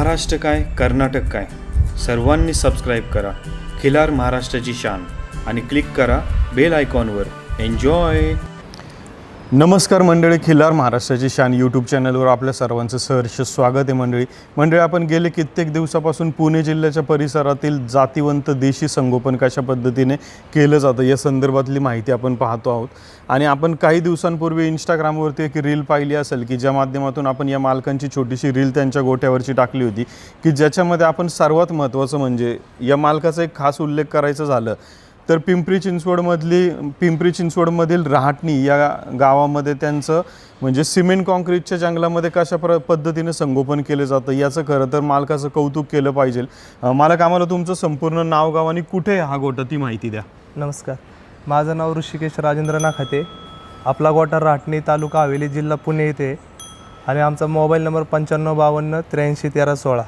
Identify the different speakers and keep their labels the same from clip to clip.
Speaker 1: महाराष्ट्र काय कर्नाटक काय? सर्वांनी सबस्क्राईब करा. खिलार महाराष्ट्राची शान. आणि क्लिक करा बेल आयकॉनवर एन्जॉय नमस्कार मंडळी खिलार महाराष्ट्राची शान यूट्यूब चॅनलवर आपल्या सर्वांचं सहर्ष स्वागत आहे मंडळी. मंडळी आपण गेले कित्येक दिवसापासून पुणे जिल्ह्याच्या परिसरातील जातीवंत देशी संगोपन कशा पद्धतीने केलं जातं या संदर्भातली माहिती आपण पाहतो आहोत. आणि आपण काही दिवसांपूर्वी इंस्टाग्रामवरती एक रील पाहिली असेल की ज्या माध्यमातून आपण या मालकांची छोटीशी रील त्यांच्या गोठ्यावरची टाकली होती की ज्याच्यामध्ये आपण सर्वात महत्त्वाचं म्हणजे या मालकाचा एक खास उल्लेख करायचं झालं तर पिंपरी चिंचवडमधली पिंपरी चिंचवडमधील रहाटणी या गावामध्ये त्यांचं म्हणजे सिमेंट कॉन्क्रीटच्या जंगलामध्ये कशा प्र पद्धतीने संगोपन केलं जातं याचं खरं तर मालकाचं कौतुक केलं पाहिजे. मालक आम्हाला तुमचं संपूर्ण नाव गाव आणि कुठे आहे हा गोठा ती माहिती द्या.
Speaker 2: नमस्कार. माझं नाव ऋषिकेश राजेंद्र नाखाते आपला गोटा राहटणी तालुका हवेली जिल्हा पुणे येथे. आणि आमचा मोबाईल नंबर पंच्याण्णव बावन्न त्र्याऐंशी तेरा सोळा.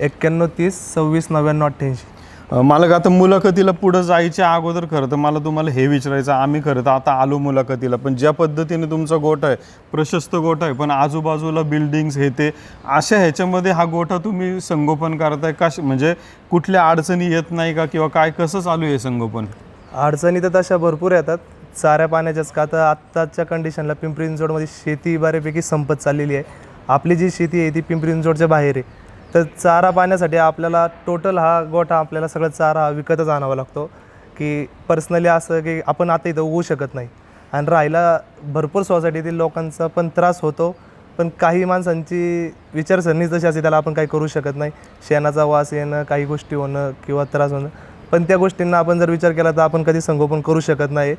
Speaker 2: एक्क्याण्णव तीस सव्वीस नव्याण्णव अठ्ठ्याऐंशी.
Speaker 1: मला आता मुलाखतीला पुढं जायच्या अगोदर खरं तर मला तुम्हाला हे विचारायचं आम्ही खरं तर आता आलो मुलाखतीला पण ज्या पद्धतीने तुमचा गोठा आहे प्रशस्त गोठा आहे पण आजूबाजूला बिल्डिंग्स हे ते अशा ह्याच्यामध्ये हा गोठा तुम्ही संगोपन करताय का? म्हणजे कुठल्या अडचणी येत नाही का? किंवा काय कसं चालू आहे संगोपन?
Speaker 2: अडचणी तर तशा भरपूर येतात. चाऱ्या पाण्याच्याच का तर आत्ताच्या कंडिशनला पिंपरी चिंचवडमध्ये शेती बऱ्यापैकी संपत चाललेली आहे. आपली जी शेती आहे ती पिंपरी चिंचवडच्या बाहेर आहे. तर चारा पाण्यासाठी आपल्याला टोटल हा गोठा आपल्याला सगळं चारा हा विकतच आणावा लागतो. की पर्सनली असं की आपण आता इथं उगू शकत नाही. आणि राहिला भरपूर सोसायटीतील लोकांचा पण त्रास होतो. पण काही माणसांची विचारसरणी जशी असते त्याला आपण काही करू शकत नाही. शेणाचा वास येणं काही गोष्टी होणं किंवा त्रास होणं. पण त्या गोष्टींना आपण जर विचार केला तर आपण कधी संगोपन करू शकत नाही.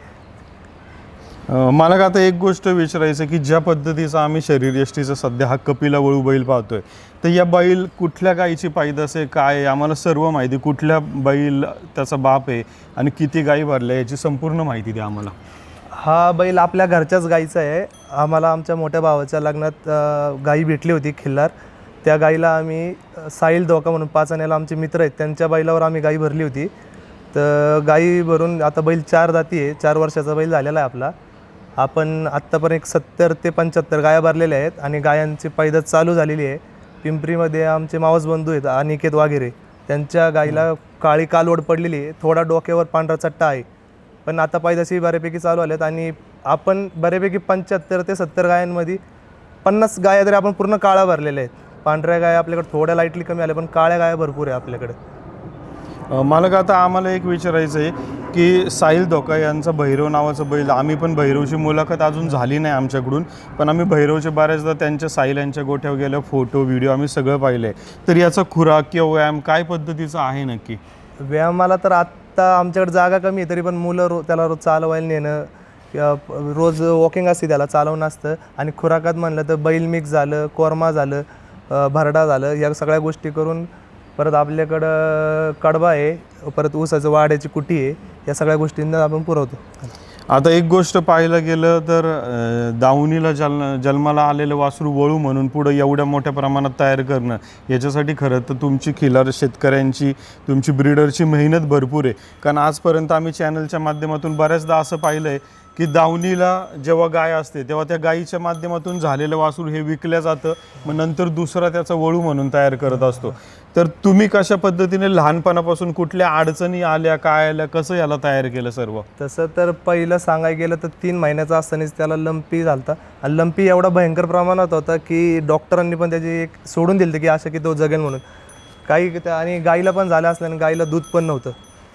Speaker 1: मला का आता एक गोष्ट विचारायचं की ज्या पद्धतीचा आम्ही शरीरयष्टीचा सध्या हा कपिला वळू बैल पाहतोय तर या बैल कुठल्या गायीची पायदास आहे काय आहे आम्हाला सर्व माहिती कुठल्या बैल त्याचा बाप आहे आणि किती गायी भरल्या याची संपूर्ण माहिती द्या आम्हाला.
Speaker 2: हा बैल आपल्या घरच्याच गाईचा आहे. आम्हाला आमच्या मोठ्या भावाच्या लग्नात गायी गाई भेटली होती खिल्लार. त्या गाईला आम्ही साईल साहिल धोका म्हणून पाच आण्याला आमचे मित्र आहेत त्यांच्या बैलावर आम्ही गाई भरली होती. तर गाई भरून आता बैल चार जाती आहे चार वर्षाचा बैल झालेला आहे आपला. आपण आत्तापर्यंत एक सत्तर ते पंच्याहत्तर गाया भरलेल्या आहेत आणि गायांची पैदास चालू झालेली आहे. पिंपरीमध्ये आमचे मावस बंधू आहेत अनिकेत वगैरे त्यांच्या गाईला काळी कालवड पडलेली आहे. थोडा डोक्यावर पांढरा चट्टा आहे. पण आता पैदाशी बऱ्यापैकी चालू आल्यात आणि आपण बऱ्यापैकी पंच्याहत्तर ते सत्तर गायांमध्ये पन्नास गाया तरी आपण पूर्ण काळ्या भरलेल्या आहेत. पांढऱ्या गाया आपल्याकडे थोड्या लाईटली कमी आल्या पण काळ्या गाया भरपूर आहे आपल्याकडे.
Speaker 1: मला का आता आम्हाला एक विचारायचं आहे. की साहिल धोका यांचा भैरव नावाचं बैल आम्ही पण भैरवची मुलाखत अजून झाली नाही आमच्याकडून पण आम्ही भैरवचे बऱ्याचदा त्यांच्या साहिल यांच्या गोठ्यावर गेलो फोटो व्हिडिओ आम्ही सगळं पाहिलं. आहे तर याचा खुराक किंवा व्यायाम काय पद्धतीचा आहे नक्की?
Speaker 2: व्यायामाला तर आत्ता आमच्याकडे जागा कमी आहे तरी पण मुलं रो त्याला रोज चालवायला नेणं रोज वॉकिंग असते त्याला चालवणं असतं. आणि खुराकात म्हणलं तर बैल मिक्स झालं कोरमा झालं भरडा झालं या सगळ्या गोष्टी करून परत आपल्याकडं कडबा आहे परत ऊसाचं वाड्याची कुटी आहे. या सगळ्या गोष्टींना आपण पुरवतो.
Speaker 1: आता एक गोष्ट पाहायला गेलं तर अं, दावणीला जल जन्माला आलेलं वासरू वळू म्हणून पुढं एवढ्या मोठ्या प्रमाणात तयार करणं याच्यासाठी खरं तर तुमची खिलार शेतकऱ्यांची तुमची ब्रीडरची मेहनत भरपूर आहे. कारण आजपर्यंत आम्ही चॅनलच्या माध्यमातून बऱ्याचदा असं पाहिलं आहे की दावणीला जेव्हा गाय असते तेव्हा त्या गायीच्या माध्यमातून झालेलं वासरू हे विकलं जातं मग नंतर दुसरा त्याचा वळू म्हणून तयार करत असतो. तर तुम्ही कशा पद्धतीने लहानपणापासून कुठल्या अडचणी आल्या काय आल्या कसं याला तयार केलं सर्व?
Speaker 2: तसं तर पहिलं सांगायला गेलं तर तीन महिन्याचा असतानाच त्याला लंपी झालता. आणि लंपी एवढा भयंकर प्रमाणात होता की डॉक्टरांनी पण त्याची एक सोडून दिलं की असं की तो जगेल म्हणून. काही त्या- आणि गाईला पण झालं असल्याने गाईला दूध पण नव्हतं.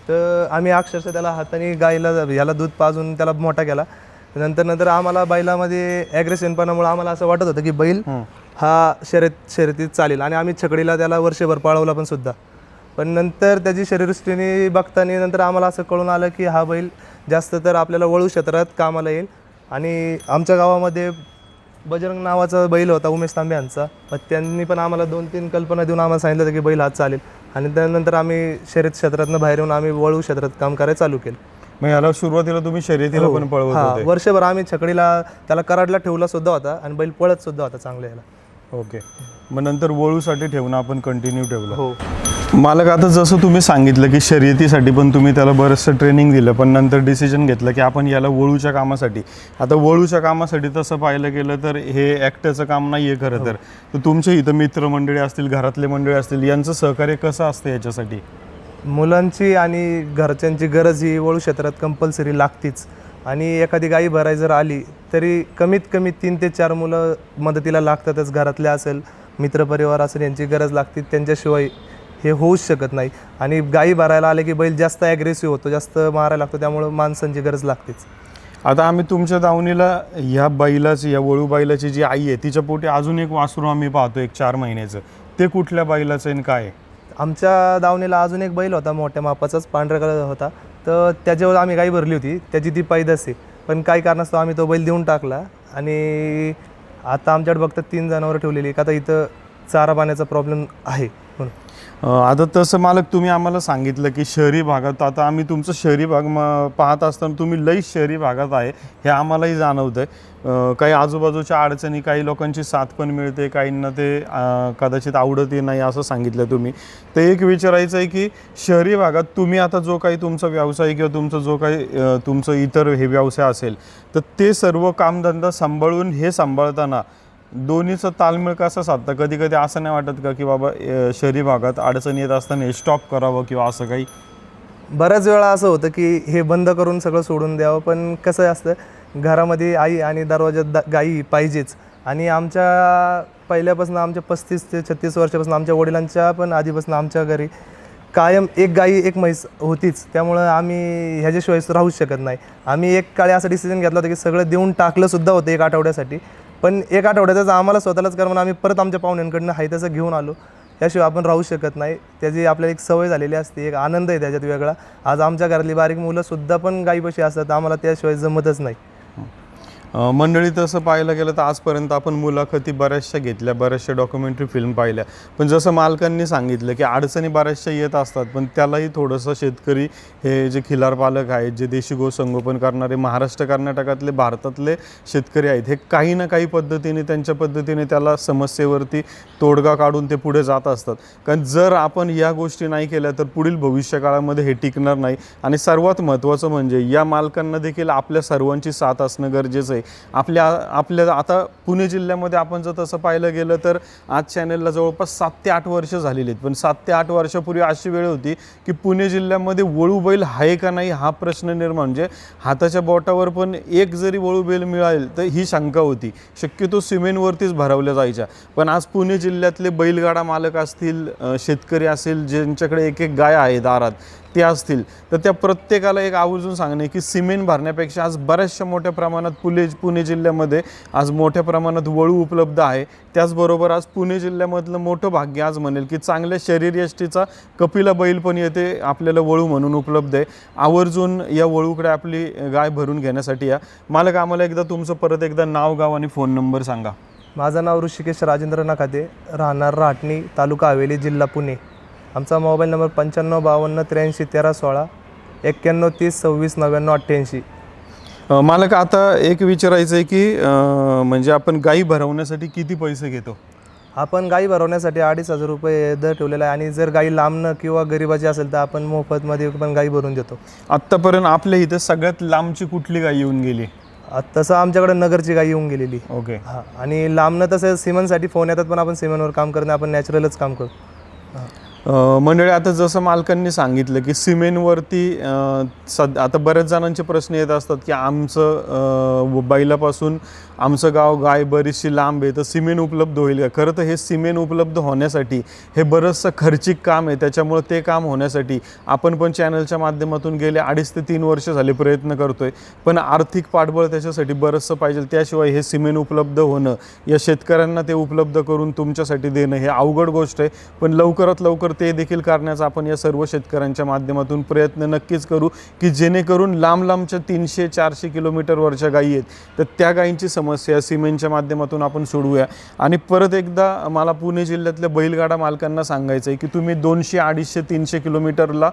Speaker 2: तर आम्ही अक्षरशः त्याला हाताने गाईला ह्याला दूध पाजून त्याला मोठा केला. नंतर नंतर आम्हाला बैलामध्ये ॲग्रेशनपणामुळे आम्हाला असं वाटत होतं की बैल हा शर्यत शर्यतीत चालेल. आणि आम्ही छकडीला त्याला वर्षभर पळवला पण सुद्धा. पण नंतर त्याची शरीरसृष्टीने बघताना नंतर आम्हाला असं कळून आलं की हा बैल जास्त तर आपल्याला वळू क्षेत्रात कामाला येईल. आणि आमच्या गावामध्ये बजरंग नावाचा बैल होता उमेश तांबे यांचा. मग त्यांनी पण आम्हाला दोन तीन कल्पना देऊन आम्हाला सांगितलं होतं की बैल हात चालेल. आणि त्यानंतर आम्ही शर्यत क्षेत्रातनं बाहेर येऊन आम्ही वळू क्षेत्रात काम करायला चालू केलं.
Speaker 1: मग याला सुरुवातीला तुम्ही शर्यतीला पण पळवत
Speaker 2: हा.
Speaker 1: होते.
Speaker 2: वर्षभर आम्ही छकडीला त्याला कराडला ठेवला सुद्धा होता आणि बैल पळत सुद्धा होता चांगला याला.
Speaker 1: ओके. मग नंतर वळूसाठी ठेवणं आपण कंटिन्यू ठेवलं.
Speaker 2: हो.
Speaker 1: मालक आता जसं तुम्ही सांगितलं की शर्यतीसाठी पण तुम्ही त्याला बरंचसं ट्रेनिंग दिलं पण नंतर डिसिजन घेतलं की आपण याला वळूच्या कामासाठी. आता वळूच्या कामासाठी तसं पाहिलं गेलं तर हे ॲक्टरचं काम नाही आहे खरं तर. तर तुमचे इथं मित्रमंडळी असतील घरातले मंडळी असतील यांचं सहकार्य कसं असतं याच्यासाठी?
Speaker 2: मुलांची आणि घरच्यांची गरज ही वळू क्षेत्रात कंपल्सरी लागतीच. आणि एखादी गाई भराई जर आली तरी कमीत कमी तीन ते चार मुलं मदतीला लागतातच घरातले असेल मित्रपरिवार असेल यांची गरज लागते त्यांच्याशिवाय हे होऊच शकत नाही. आणि गाई भरायला आले की बैल जास्त ॲग्रेसिव्ह होतो जास्त मारायला लागतो त्यामुळं माणसांची गरज लागतेच.
Speaker 1: आता आम्ही तुमच्या दावणीला ह्या बैलाची या वळू बैलाची जी आई आहे तिच्या पोटी अजून एक वासरू आम्ही पाहतो एक चार महिन्याचं. ते कुठल्या बैलाचं आणि काय?
Speaker 2: आमच्या दावणीला अजून एक बैल होता मोठ्या मापाचाच पांढऱ्या कलर होता. तर त्याच्यावर आम्ही गाई भरली होती. त्याची ती पैदास आहे. पण काही कारणास्तव आम्ही तो बैल देऊन टाकला. आणि आता आमच्याकडे फक्त तीन जनावरं ठेवलेली का आता इथं चारा पाण्याचा प्रॉब्लेम आहे.
Speaker 1: आता तसं मालक तुम्ही आम्हाला सांगितलं की शहरी भागात आता आम्ही तुमचं शहरी भाग म- पाहत असताना तुम्ही लई शहरी भागात आहे हे आम्हालाही जाणवतं आहे काही आजूबाजूच्या अडचणी काही लोकांची साथ पण मिळते काहींना ते कदाचित आवडतही नाही असं सांगितलं तुम्ही. तर एक विचारायचं आहे की शहरी भागात तुम्ही आता जो काही तुमचा व्यवसाय किंवा तुमचा जो काही तुमचं इतर हे व्यवसाय असेल तर ते सर्व कामधंदा सांभाळून हे सांभाळताना दोन्हीचं ताळमेळ कसं साधतं? कधी कधी असं नाही वाटत का की बाबा शहरी भागात अडचण येत असताना स्टॉप करावं किंवा असं काही?
Speaker 2: बऱ्याच वेळा असं होतं की हे बंद करून सगळं सोडून द्यावं पण कसं असतं घरामध्ये आई आणि दरवाजात दा गाई पाहिजेच. आणि आमच्या पहिल्यापासून आमच्या पस्तीस ते छत्तीस वर्षापासून आमच्या वडिलांच्या पण आधीपासून आमच्या घरी कायम एक गाई एक म्हैस होतीच. त्यामुळं आम्ही ह्याच्याशिवाय राहूच शकत नाही. आम्ही एक काळी असा डिसिजन घेतला होता की सगळं देऊन टाकलंसुद्धा होतं एक आठवड्यासाठी. पण एक आठवड्यातच आम्हाला स्वतःलाच कारण आम्ही परत आमच्या पाहुण्यांकडनं हाय तसं घेऊन आलो. त्याशिवाय आपण राहू शकत नाही. त्याची आपल्याला एक सवय झालेली असते एक आनंद आहे त्याच्यात वेगळा. आज आमच्या घरातली बारीक मुलंसुद्धा पण गाईपाशी असतात. आम्हाला त्याशिवाय जमतच नाही.
Speaker 1: मंडळी तसं पाहायला गेलं तर आजपर्यंत आपण मुलाखती बऱ्याचशा घेतल्या बऱ्याचशा डॉक्युमेंटरी फिल्म पाहिल्या. पण जसं मालकांनी सांगितलं की अडचणी बऱ्याचशा येत असतात पण त्यालाही थोडंसं शेतकरी हे जे खिलार पालक आहेत जे देशी गो संगोपन करणारे महाराष्ट्र कर्नाटकातले भारतातले शेतकरी आहेत हे काही ना काही पद्धतीने त्यांच्या पद्धतीने त्याला समस्येवरती तोडगा काढून ते पुढे जात असतात. कारण जर आपण या गोष्टी नाही केल्या तर पुढील भविष्य काळामध्ये हे टिकणार नाही. आणि सर्वात महत्त्वाचं म्हणजे या मालकांना देखील आपल्या सर्वांची साथ असणं गरजेचं आहे. आपल्या आपल्या आता पुणे जिल्ह्यामध्ये आपण जर तसं पाहिलं गेलं तर आज चॅनलला जवळपास सात ते आठ वर्ष झालेली आहेत. पण सात ते आठ वर्षापूर्वी अशी वेळ होती की पुणे जिल्ह्यामध्ये वळू बैल आहे का नाही हा प्रश्न निर्माण. म्हणजे हाताच्या बोटावर पण एक जरी वळू बैल मिळाल तर ही शंका होती. शक्यतो सिमेंटवरतीच भरवल्या जायच्या. पण आज पुणे जिल्ह्यातले बैलगाडा मालक असतील शेतकरी असेल ज्यांच्याकडे एक एक गाय आहे दारात ते असतील तर त्या प्रत्येकाला एक आवर्जून सांगणे की सिमेंट भरण्यापेक्षा आज बऱ्याचशा मोठ्या प्रमाणात पुणे पुणे जिल्ह्यामध्ये आज मोठ्या प्रमाणात वळू उपलब्ध आहे. त्याचबरोबर आज पुणे जिल्ह्यामधलं मोठं भाग्य आज म्हणेल की चांगल्या शरीरयष्टीचा कपिला बैल पण येते आपल्याला वळू म्हणून उपलब्ध आहे. आवर्जून या वळूकडे आपली गाय भरून घेण्यासाठी या. मालक आम्हाला एकदा तुमचं परत एकदा नाव गाव आणि फोन नंबर सांगा.
Speaker 2: माझं नाव ऋषिकेश राजेंद्र नखाते राहणार राहटणी तालुका हवेली जिल्हा पुणे. आमचा मोबाईल नंबर पंच्याण्णव बावन्न त्र्याऐंशी तेरा सोळा एक्क्याण्णव तीस सव्वीस नव्याण्णव अठ्ठ्याऐंशी.
Speaker 1: अ, मालक आता एक विचारायचं आहे की अ, म्हणजे आपण गाई भरवण्यासाठी किती पैसे घेतो?
Speaker 2: आपण गाई भरवण्यासाठी अडीच हजार रुपये दर ठेवलेला आहे आणि जर गाई लांबणं किंवा गरिबाची असेल तर आपण मोफतमध्ये पण गाई भरून देतो.
Speaker 1: आत्तापर्यंत आपल्या इथे सगळ्यात लांबची कुठली गाय येऊन गेली?
Speaker 2: आ- तसं आमच्याकडे नगरची गाई येऊन गेलेली.
Speaker 1: ओके.
Speaker 2: हां आणि लांबणं तसं सिमेंटसाठी फोन येतात पण आपण सिमेंटवर काम नाही आपण नॅचरलच काम करतो. हां.
Speaker 1: मंडळी आता जसं मालकांनी सांगितलं की सिमेंटवरती सद आता बऱ्याच जणांचे प्रश्न येत असतात की आमचं बैलापासून आमचं गाव गाय बरीचशी लांब आहे तर सिमेंट उपलब्ध होईल का? खरं तर हे सिमेंट उपलब्ध होण्यासाठी हे बरंचसं खर्चिक काम आहे. त्याच्यामुळं ते काम होण्यासाठी आपण पण चॅनलच्या माध्यमातून गेले अडीच ते तीन वर्ष झाले प्रयत्न करतो आहे पण आर्थिक पाठबळ त्याच्यासाठी बरंचसं पाहिजे. त्याशिवाय हे सिमेंट उपलब्ध होणं या शेतकऱ्यांना ते उपलब्ध करून तुमच्यासाठी देणं हे अवघड गोष्ट आहे. पण लवकरात लवकर ते देखील करण्याचा आपण या सर्व शेतकऱ्यांच्या माध्यमातून प्रयत्न नक्कीच करू की जेणेकरून लांब लांबच्या तीनशे चारशे किलोमीटरवरच्या गायी आहेत. तर त्या गायींची समस्या सिमेंटच्या माध्यमातून आपण सोडवूया. आणि परत एकदा मला पुणे जिल्ह्यातल्या बैलगाडा मालकांना सांगायचं आहे की तुम्ही दोनशे अडीचशे तीनशे किलोमीटरला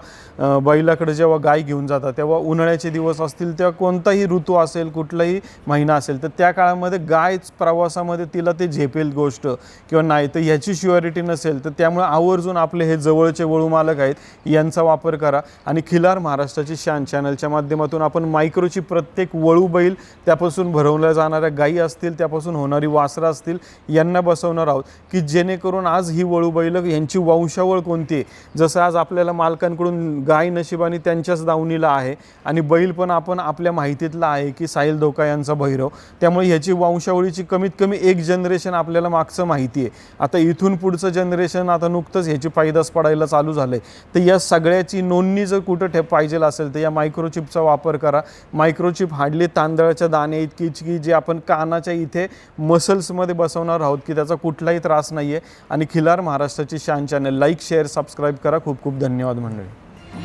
Speaker 1: बैलाकडे जेव्हा गाय घेऊन जाता तेव्हा उन्हाळ्याचे दिवस असतील तेव्हा कोणताही ऋतू असेल कुठलाही महिना असेल तर त्या काळामध्ये गायच प्रवासामध्ये तिला ते झेपेल गोष्ट. किंवा नाही तर ह्याची शुअरिटी नसेल तर त्यामुळे आवर्जून आपले हे जवळचे वळू मालक आहेत यांचा वापर करा. आणि खिलार महाराष्ट्राची शान चॅनलच्या माध्यमातून आपण मायक्रोची प्रत्येक वळू बैल त्यापासून भरवल्या जाणाऱ्या गायी असतील त्यापासून होणारी वासरं असतील यांना बसवणार आहोत की जेणेकरून आज ही वळू बैल यांची वंशावळ कोणती आहे? जसं आज आपल्याला मालकांकडून गाय नशिबाने त्यांच्याच दावणीला आहे आणि बैल पण आपण आपल्या माहितीतला आहे की साहिल धोका यांचा भैरव. त्यामुळे ह्याची वंशावळीची कमीत कमी एक जनरेशन आपल्याला मागचं माहिती आहे. आता इथून पुढचं जनरेशन आता नुकतंच ह्याची पैदास पडायला चालू झालं. आहे तर या सगळ्याची नोंदणी जर कुठं ठे पाहिजे असेल तर या मायक्रोचिपचा वापर करा. मायक्रोचिप हाडली तांदळाच्या दाणे इतकीच की जे आपण कानाच्या इथे मसल्समध्ये बसवणार आहोत की त्याचा कुठलाही त्रास नाही आहे आणि खिलार महाराष्ट्राची शान चॅनल लाईक शेअर सबस्क्राईब करा. खूप खूप धन्यवाद मंडळी.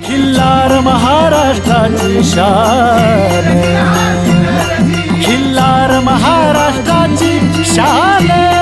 Speaker 3: खिल्लार महाराष्ट्राची शान. खिल्लार महाराष्ट्राची शान.